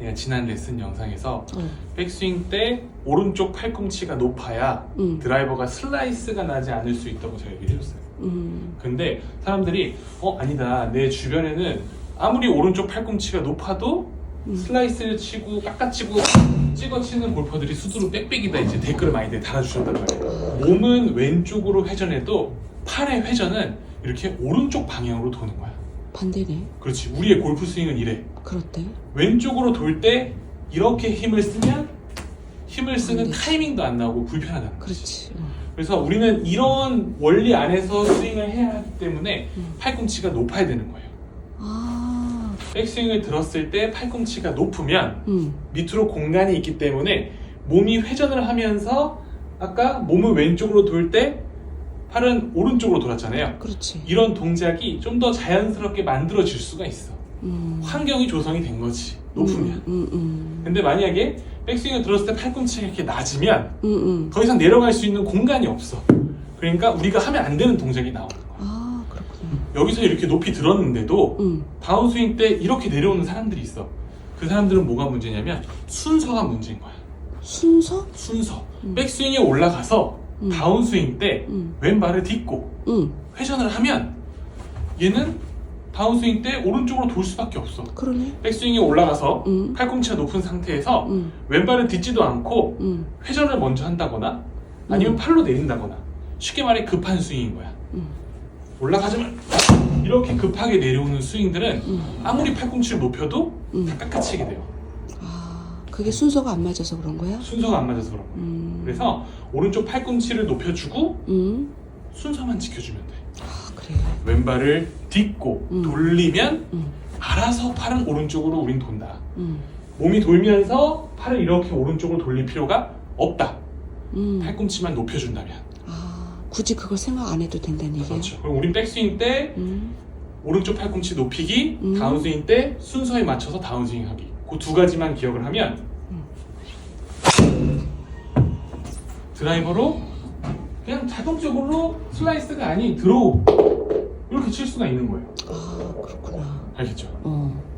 내가 지난 레슨 영상에서 어. 백스윙 때 오른쪽 팔꿈치가 높아야 음. 드라이버가 슬라이스가 나지 않을 수 있다고 제가 얘기해 줬어요. 음. 근데 사람들이 어 아니다 내 주변에는 아무리 오른쪽 팔꿈치가 높아도 음. 슬라이스를 치고 깎아치고 찍어치는 골퍼들이 수두로 빽빽이다 이제 댓글을 많이들 달아주셨단 말이에요. 몸은 왼쪽으로 회전해도 팔의 회전은 이렇게 오른쪽 방향으로 도는 거야. 반대네. 그렇지. 우리의 골프 스윙은 이래. 그렇대. 왼쪽으로 돌 때 이렇게 힘을 쓰면 힘을 쓰는 안 되지. 타이밍도 안 나오고 불편하다는 거지. 그렇지. 어. 그래서 우리는 이런 원리 안에서 스윙을 해야 하기 때문에 음. 팔꿈치가 높아야 되는 거예요. 아. 백스윙을 들었을 때 팔꿈치가 높으면 음. 밑으로 공간이 있기 때문에 몸이 회전을 하면서 아까 몸을 왼쪽으로 돌 때 팔은 오른쪽으로 돌았잖아요. 그렇지. 이런 동작이 좀 더 자연스럽게 만들어질 수가 있어. 음. 환경이 조성이 된 거지. 높으면. 음. 음. 근데 만약에 백스윙을 들었을 때 팔꿈치가 이렇게 낮으면 음. 음. 더 이상 내려갈 수 있는 공간이 없어. 그러니까 우리가 하면 안 되는 동작이 나오는 거야. 아 그렇구나. 여기서 이렇게 높이 들었는데도 음. 다운스윙 때 이렇게 내려오는 사람들이 있어. 그 사람들은 뭐가 문제냐면 순서가 문제인 거야. 순서? 순서. 음. 백스윙에 올라가서 음. 다운스윙 때 음. 왼발을 딛고 음. 회전을 하면 얘는 다운스윙 때 오른쪽으로 돌 수밖에 없어. 그러네. 백스윙에 올라가서 음. 팔꿈치가 높은 상태에서 음. 왼발을 딛지도 않고 음. 회전을 먼저 한다거나 아니면 음. 팔로 내린다거나 쉽게 말해 급한 스윙인 거야. 음. 올라가자면 이렇게 급하게 내려오는 스윙들은 음. 아무리 팔꿈치를 높여도 음. 다 깎아치게 돼요. 아 그게 순서가 안 맞아서 그런 거야? 순서가 안 맞아서 그런 거야. 음. 그래서 오른쪽 팔꿈치를 높여주고 음. 순서만 지켜주면 돼. 아 그래. 왼발을 딛고 음. 돌리면 음. 알아서 팔은 오른쪽으로 우린 돈다. 음. 몸이 돌면서 팔을 이렇게 오른쪽으로 돌릴 필요가 없다. 음. 팔꿈치만 높여준다면. 아 굳이 그걸 생각 안 해도 된다는 얘기야? 그렇죠. 그럼 우린 백스윙 때 음. 오른쪽 팔꿈치 높이기, 음. 다운스윙 때 순서에 맞춰서 다운스윙 하기. 그 두 가지만 기억을 하면 음. 드라이버로 그냥 자동적으로 슬라이스가 아닌 드로우 이렇게 칠 수가 있는 거예요. 아 그렇구나. 알겠죠? 어.